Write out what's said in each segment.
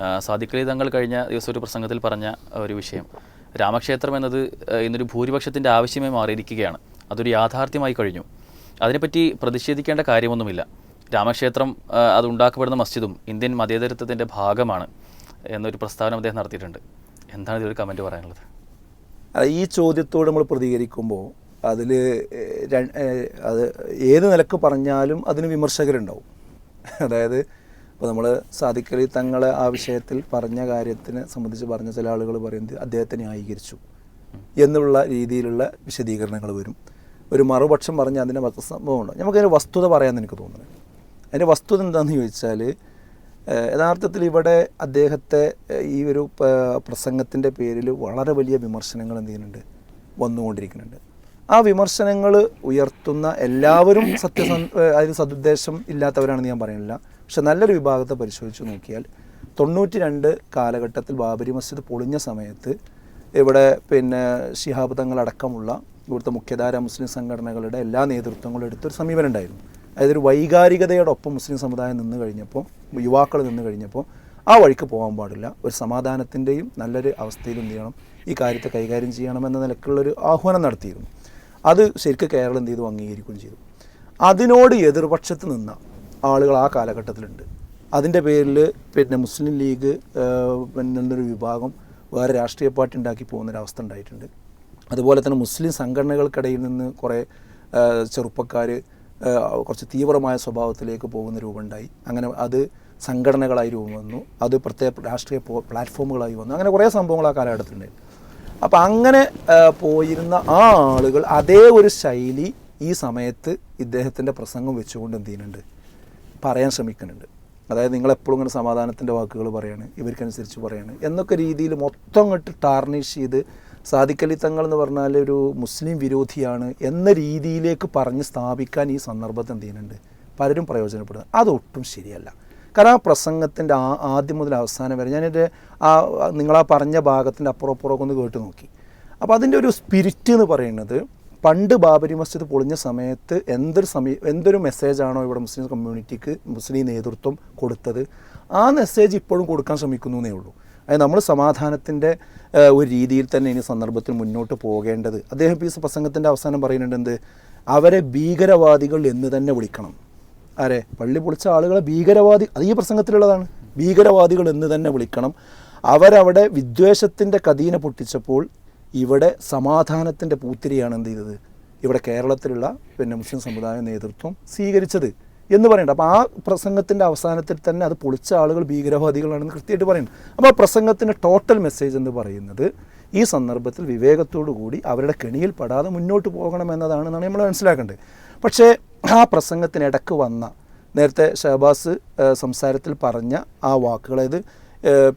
ആ, സാദിഖ് തങ്ങൾ കഴിഞ്ഞ ദിവസം ഒരു പ്രസംഗത്തിൽ പറഞ്ഞ ഒരു വിഷയം. രാമക്ഷേത്രം എന്നത് ഇന്നൊരു ഭൂരിപക്ഷത്തിന്റെ ആവശ്യമായി മാറിയിരിക്കുകയാണ്. അതൊരു യാഥാർത്ഥ്യമായി കഴിഞ്ഞു. അതിനെപ്പറ്റി പ്രതിഷേധിക്കേണ്ട കാര്യമൊന്നുമില്ല. രാമക്ഷേത്രം അത് ഉണ്ടാക്കപ്പെടുന്ന മസ്ജിദും ഇന്ത്യൻ മതേതരത്വത്തിന്റെ ഭാഗമാണ് എന്നൊരു പ്രസ്താവന അദ്ദേഹം നടത്തിയിട്ടുണ്ട്. എന്താണ് ഇതൊരു കമന്റ് പറയാനുള്ളത്? അത് ഈ ചോദ്യത്തോട് നമ്മൾ പ്രതികരിക്കുമ്പോൾ അതിൽ അത് ഏത് നിലയ്ക്ക് പറഞ്ഞാലും അതിന് വിമർശകരുണ്ടാവും. അതായത് ഇപ്പോൾ നമ്മൾ സാധിക്കലി തങ്ങളെ ആ വിഷയത്തിൽ പറഞ്ഞ കാര്യത്തിനെ സംബന്ധിച്ച് പറഞ്ഞ ചില ആളുകൾ പറയുന്നത് അദ്ദേഹത്തെ ന്യായീകരിച്ചു എന്നുള്ള രീതിയിലുള്ള വിശദീകരണങ്ങൾ വരും. ഒരു മറുപക്ഷം പറഞ്ഞ് അതിന്റെ സംഭവമുണ്ട് നമുക്കതിന്റെ വസ്തുത പറയാമെന്ന് എനിക്ക് തോന്നുന്നത് അതിന്റെ വസ്തുത എന്താണെന്ന് ചോദിച്ചാൽ യഥാർത്ഥത്തിൽ ഇവിടെ അദ്ദേഹത്തെ ഈ ഒരു പ്രസംഗത്തിന്റെ പേരിൽ വളരെ വലിയ വിമർശനങ്ങൾ എന്ത് ചെയ്യുന്നുണ്ട്? വന്നുകൊണ്ടിരിക്കുന്നുണ്ട്. ആ വിമർശനങ്ങൾ ഉയർത്തുന്ന എല്ലാവരും സത്യസ ഏഹ് അതിന് സതുദ്ദേശം ഇല്ലാത്തവരാണെന്ന് ഞാൻ പറയുന്നില്ല. പക്ഷെ നല്ലൊരു വിഭാഗത്തെ പരിശോധിച്ച് നോക്കിയാൽ തൊണ്ണൂറ്റി രണ്ട് കാലഘട്ടത്തിൽ ബാബരി മസ്ജിദ് പൊളിഞ്ഞ സമയത്ത് ഇവിടെ പിന്നെ ശിഹാബ് തങ്ങളടക്കമുള്ള ഇവിടുത്തെ മുഖ്യധാര മുസ്ലിം സംഘടനകളുടെ എല്ലാ നേതൃത്വങ്ങളും എടുത്തൊരു സമീപനം ഉണ്ടായിരുന്നു. അതായത് ഒരു വൈകാരികതയോടൊപ്പം മുസ്ലിം സമുദായം നിന്ന് കഴിഞ്ഞപ്പോൾ യുവാക്കൾ നിന്ന് കഴിഞ്ഞപ്പോൾ ആ വഴിക്ക് പോകാൻ പാടില്ല. ഒരു സമാധാനത്തിന്റെയും നല്ലൊരു അവസ്ഥയിൽ എന്ത് ചെയ്യണം? ഈ കാര്യത്തെ കൈകാര്യം ചെയ്യണം എന്ന നിലക്കുള്ളൊരു ആഹ്വാനം നടത്തിയിരുന്നു. അത് ശരിക്കും കേരളം എന്ത് ചെയ്തു? അംഗീകരിക്കുകയും ചെയ്തു. അതിനോട് എതിർപക്ഷത്ത് നിന്ന ആളുകൾ ആ കാലഘട്ടത്തിലുണ്ട്. അതിന്റെ പേരിൽ പിന്നെ മുസ്ലിം ലീഗ് എന്നൊരു വിഭാഗം വേറെ രാഷ്ട്രീയ പാർട്ടി ഉണ്ടാക്കി പോകുന്നൊരവസ്ഥ ഉണ്ടായിട്ടുണ്ട്. അതുപോലെ തന്നെ മുസ്ലിം സംഘടനകൾക്കിടയിൽ നിന്ന് കുറേ ചെറുപ്പക്കാർ കുറച്ച് തീവ്രമായ സ്വഭാവത്തിലേക്ക് പോകുന്ന രൂപമുണ്ടായി. അങ്ങനെ അത് സംഘടനകളായി രൂപം വന്നു. അത് പ്രത്യേക രാഷ്ട്രീയ പ്ലാറ്റ്ഫോമുകളായി വന്നു. അങ്ങനെ കുറേ സംഭവങ്ങൾ ആ കാലഘട്ടത്തിലുണ്ടായി അപ്പോൾ അങ്ങനെ പോയിരുന്ന ആ ആളുകൾ അതേ ഒരു ശൈലി ഈ സമയത്ത് ഇദ്ദേഹത്തിന്റെ പ്രസംഗം വെച്ചുകൊണ്ട് എന്ത് ചെയ്യുന്നുണ്ട്? പറയാൻ ശ്രമിക്കുന്നുണ്ട്. അതായത് നിങ്ങൾ എപ്പോഴും ഇങ്ങനെ സമാധാനത്തിന്റെ വാക്കുകൾ പറയാണ് ഇവർക്കനുസരിച്ച് പറയാണ് എന്നൊക്കെ രീതിയിൽ മൊത്തം അങ്ങോട്ട് ടാർണിഷ് ചെയ്ത് സാദിഖലി തങ്ങൾ എന്ന് പറഞ്ഞാൽ ഒരു മുസ്ലിം വിരോധിയാണ് എന്ന രീതിയിലേക്ക് പറഞ്ഞ് സ്ഥാപിക്കാൻ ഈ സന്ദർഭത്തിൽ എന്ത് ചെയ്യുന്നുണ്ട്? പലരും പ്രയോജനപ്പെടുന്നത് അതൊട്ടും ശരിയല്ല. കാരണം ആ പ്രസംഗത്തിന്റെ ആ ആദ്യം മുതൽ അവസാനം വരെ ഞാനെന്റെ ആ നിങ്ങളാ പറഞ്ഞ ഭാഗത്തിന്റെ അപ്പുറം അപ്പുറമൊക്കെ ഒന്ന് കേട്ട് നോക്കി. അപ്പോൾ അതിന്റെ ഒരു സ്പിരിറ്റ് എന്ന് പറയുന്നത് പണ്ട് ബാബരി മസ്ജിദ് പൊളിഞ്ഞ സമയത്ത് എന്തൊരു സമയ എന്തൊരു മെസ്സേജാണോ ഇവിടെ മുസ്ലിം കമ്മ്യൂണിറ്റിക്ക് മുസ്ലിം നേതൃത്വം കൊടുത്തത്? ആ മെസ്സേജ് ഇപ്പോഴും കൊടുക്കാൻ ശ്രമിക്കുന്നു എന്നേ ഉള്ളൂ. അതായത് നമ്മൾ സമാധാനത്തിന്റെ ഒരു രീതിയിൽ തന്നെ ഇനി സന്ദർഭത്തിൽ മുന്നോട്ട് പോകേണ്ടത്. അദ്ദേഹം ഈ പ്രസംഗത്തിന്റെ അവസാനം പറയുന്നുണ്ട് എന്ത്? അവരെ ഭീകരവാദികൾ എന്ന് തന്നെ വിളിക്കണം. ആരെ? പള്ളി പൊളിച്ച ആളുകളെ ഭീകരവാദി അത് ഈ പ്രസംഗത്തിലുള്ളതാണ്. ഭീകരവാദികൾ എന്ന് തന്നെ വിളിക്കണം. അവരവിടെ വിദ്വേഷത്തിന്റെ കദീന പൊട്ടിച്ചപ്പോൾ ഇവിടെ സമാധാനത്തിന്റെ പൂത്തിരിയാണ് എന്ത് ചെയ്തത്? ഇവിടെ കേരളത്തിലുള്ള പിന്നെ മുസ്ലിം സമുദായ നേതൃത്വം സ്വീകരിച്ചത് എന്ന് പറയുന്നുണ്ട്. അപ്പോൾ ആ പ്രസംഗത്തിന്റെ അവസാനത്തിൽ തന്നെ അത് പൊളിച്ച ആളുകൾ ഭീകരവാദികളാണെന്ന് കൃത്യമായിട്ട് പറയുന്നു. അപ്പോൾ ആ പ്രസംഗത്തിന്റെ ടോട്ടൽ മെസ്സേജ് എന്ന് പറയുന്നത് ഈ സന്ദർഭത്തിൽ വിവേകത്തോടു കൂടി അവരുടെ കെണിയിൽ പെടാതെ മുന്നോട്ട് പോകണം എന്നതാണെന്നാണ് നമ്മൾ മനസ്സിലാക്കേണ്ടത്. പക്ഷേ ആ പ്രസംഗത്തിനിടക്ക് വന്ന നേരത്തെ ഷഹബാസ് സംസാരത്തിൽ പറഞ്ഞ ആ വാക്കുകൾ അതായത്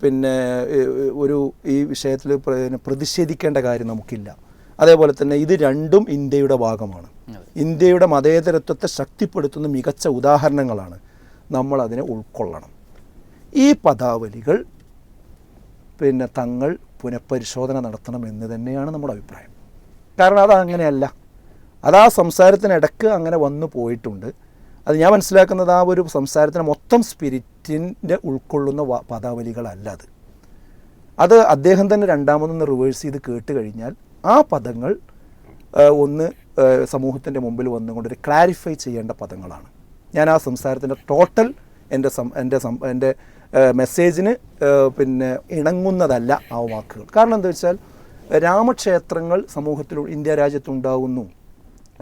പിന്നെ ഒരു ഈ വിഷയത്തിൽ പ്രതിഷേധിക്കേണ്ട കാര്യം നമുക്കില്ല. അതേപോലെ തന്നെ ഇത് രണ്ടും ഇന്ത്യയുടെ ഭാഗമാണ്. ഇന്ത്യയുടെ മതേതരത്വത്തെ ശക്തിപ്പെടുത്തുന്ന മികച്ച ഉദാഹരണങ്ങളാണ് നമ്മൾ അതിനെ ഉൾക്കൊള്ളണം. ഈ പദാവലികൾ പിന്നെ തങ്ങൾ പുനഃപരിശോധന നടത്തണം എന്ന് തന്നെയാണ് നമ്മുടെ അഭിപ്രായം. കാരണം അത് അങ്ങനെയല്ല. അത് ആ സംസാരത്തിനിടക്ക് അങ്ങനെ വന്നു പോയിട്ടുണ്ട്. അത് ഞാൻ മനസ്സിലാക്കുന്നത് ആ ഒരു സംസാരത്തിന് മൊത്തം സ്പിരിറ്റിന്റെ ഉൾക്കൊള്ളുന്ന പദാവലികളല്ല അത്. അത് അദ്ദേഹം തന്നെ രണ്ടാമതൊന്ന് റിവേഴ്സ് ചെയ്ത് കേട്ട് കഴിഞ്ഞാൽ ആ പദങ്ങൾ ഒന്ന് സമൂഹത്തിന്റെ മുമ്പിൽ വന്നുകൊണ്ട് ഒരു ക്ലാരിഫൈ ചെയ്യേണ്ട പദങ്ങളാണ്. ഞാൻ ആ സംസാരത്തിന്റെ ടോട്ടൽ എന്റെ സം എന്റെ സം എന്റെ മെസ്സേജിന് പിന്നെ ഇണങ്ങുന്നതല്ല ആ വാക്കുകൾ. കാരണം എന്താ വെച്ചാൽ രാമക്ഷേത്രങ്ങൾ സമൂഹത്തിൽ ഇന്ത്യ രാജ്യത്തുണ്ടാകുന്നു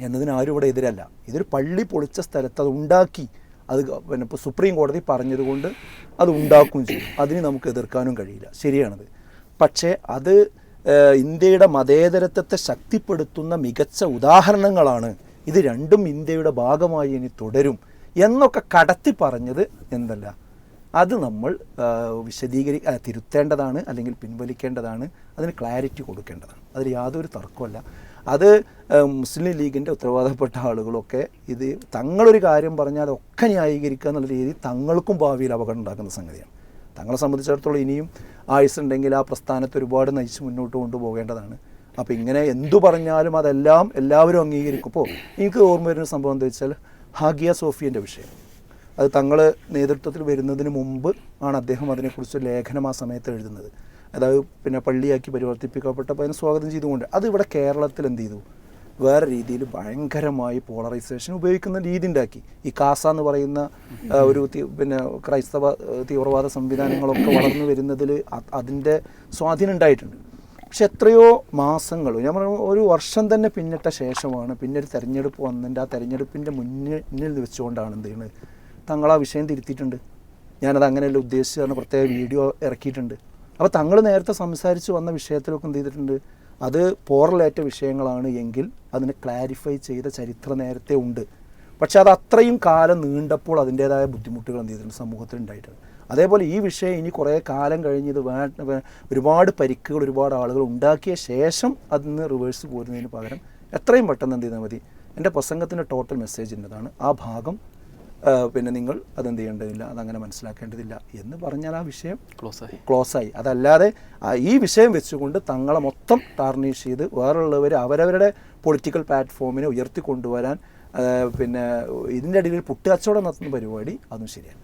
എന്നതിന് ആരും ഇവിടെ എതിരല്ല. ഇതൊരു പള്ളി പൊളിച്ച സ്ഥലത്ത് അത് ഉണ്ടാക്കി അത് പിന്നെ സുപ്രീം കോടതി പറഞ്ഞതുകൊണ്ട് അത് ഉണ്ടാക്കുകയും ചെയ്യും അതിന് നമുക്ക് എതിർക്കാനും കഴിയില്ല. ശരിയാണത്. പക്ഷേ അത് ഇന്ത്യയുടെ മതേതരത്വത്തെ ശക്തിപ്പെടുത്തുന്ന മികച്ച ഉദാഹരണങ്ങളാണ് ഇത് രണ്ടും ഇന്ത്യയുടെ ഭാഗമായി ഇനി തുടരും എന്നൊക്കെ കടത്തി പറഞ്ഞത് എന്തല്ല അത് നമ്മൾ വിശദീകരി തിരുത്തേണ്ടതാണ് അല്ലെങ്കിൽ പിൻവലിക്കേണ്ടതാണ്. അതിന് ക്ലാരിറ്റി കൊടുക്കേണ്ടതാണ്. അതിൽ യാതൊരു തർക്കമല്ല അത് മുസ്ലിം ലീഗിന്റെ ഉത്തരവാദപ്പെട്ട ആളുകളൊക്കെ ഇത് തങ്ങളൊരു കാര്യം പറഞ്ഞാൽ ഒക്കെ ന്യായീകരിക്കുക എന്നുള്ള രീതി തങ്ങൾക്കും ഭാവിയിൽ അപകടം ഉണ്ടാക്കുന്ന സംഗതിയാണ്. തങ്ങളെ സംബന്ധിച്ചിടത്തോളം ഇനിയും ആയുസ്സുണ്ടെങ്കിൽ ആ പ്രസ്ഥാനത്തെ ഒരുപാട് നയിച്ച് മുന്നോട്ട് കൊണ്ടുപോകേണ്ടതാണ്. അപ്പോൾ ഇങ്ങനെ എന്തു പറഞ്ഞാലും അതെല്ലാം എല്ലാവരും അംഗീകരിക്കും അപ്പോൾ എനിക്ക് ഓർമ്മ വരുന്ന സംഭവം എന്താ വെച്ചാൽ ഹാഗിയ സോഫിയന്റെ വിഷയം. അത് തങ്ങൾ നേതൃത്വത്തിൽ വരുന്നതിന് മുമ്പ് ആണ് അദ്ദേഹം അതിനെക്കുറിച്ച് ലേഖനം ആ സമയത്ത് എഴുതുന്നത്. അതായത് പിന്നെ പള്ളിയാക്കി പരിവർത്തിപ്പിക്കപ്പെട്ടപ്പോൾ അതിനെ സ്വാഗതം ചെയ്തുകൊണ്ട് അത് ഇവിടെ കേരളത്തിൽ എന്ത് ചെയ്തു? വേറെ രീതിയിൽ ഭയങ്കരമായി പോളറൈസേഷൻ ഉപയോഗിക്കുന്ന രീതി ഉണ്ടാക്കി. ഈ കാസ എന്ന് പറയുന്ന ഒരു പിന്നെ ക്രൈസ്തവ തീവ്രവാദ സംവിധാനങ്ങളൊക്കെ വളർന്നു വരുന്നതിൽ അതിന്റെ സ്വാധീനം ഉണ്ടായിട്ടുണ്ട്. പക്ഷെ എത്രയോ മാസങ്ങൾ ഞാൻ പറഞ്ഞു ഒരു വർഷം തന്നെ പിന്നിട്ട ശേഷമാണ് പിന്നെ ഒരു തെരഞ്ഞെടുപ്പ് വന്നതിന്റെ ആ തെരഞ്ഞെടുപ്പിന്റെ മുന്നിൽ വെച്ചുകൊണ്ടാണ് എന്ത് ചെയ്യുന്നത് തങ്ങൾ ആ വിഷയം തിരുത്തിയിട്ടുണ്ട്. ഞാനത് അങ്ങനെയല്ല ഉദ്ദേശിച്ചതാണ് പ്രത്യേക വീഡിയോ ഇറക്കിയിട്ടുണ്ട്. അപ്പോൾ തങ്ങൾ നേരത്തെ സംസാരിച്ച് വന്ന വിഷയത്തിലൊക്കെ എന്ത് ചെയ്തിട്ടുണ്ട്? അത് പോറലേറ്റ വിഷയങ്ങളാണ് എങ്കിൽ അതിന് ക്ലാരിഫൈ ചെയ്ത ചരിത്രം നേരത്തെ ഉണ്ട്. പക്ഷെ അത് അത്രയും കാലം നീണ്ടപ്പോൾ അതിന്റേതായ ബുദ്ധിമുട്ടുകൾ എന്ത് ചെയ്തിട്ടുണ്ട്? സമൂഹത്തിൽ ഉണ്ടായിട്ടുണ്ട്. അതേപോലെ ഈ വിഷയം ഇനി കുറേ കാലം കഴിഞ്ഞ് ഇത് ഒരുപാട് പരിക്കുകൾ ഒരുപാട് ആളുകൾ ഉണ്ടാക്കിയ ശേഷം അതിൽ നിന്ന് റിവേഴ്സ് പോരുന്നതിന് പകരം എത്രയും പെട്ടെന്ന് എന്ത് ചെയ്താൽ മതി. എന്റെ പ്രസംഗത്തിന്റെ ടോട്ടൽ മെസ്സേജ് ഇന്നതാണ് ആ ഭാഗം പിന്നെ നിങ്ങൾ അതെന്ത് ചെയ്യേണ്ടതില്ല അതങ്ങനെ മനസ്സിലാക്കേണ്ടതില്ല എന്ന് പറഞ്ഞാൽ ആ വിഷയം ക്ലോസ് ആയി. ക്ലോസ് ആയി. അതല്ലാതെ ഈ വിഷയം വെച്ചുകൊണ്ട് തങ്ങളെ മൊത്തം ടാർണിഷ് ചെയ്ത് വേറുള്ളവർ അവരവരുടെ പൊളിറ്റിക്കൽ പ്ലാറ്റ്ഫോമിനെ ഉയർത്തിക്കൊണ്ടുവരാൻ പിന്നെ ഇതിന്റെ ഇടയിൽ പുട്ടുകച്ചവടം നടത്തുന്ന പരിപാടി അതും ശരിയല്ല.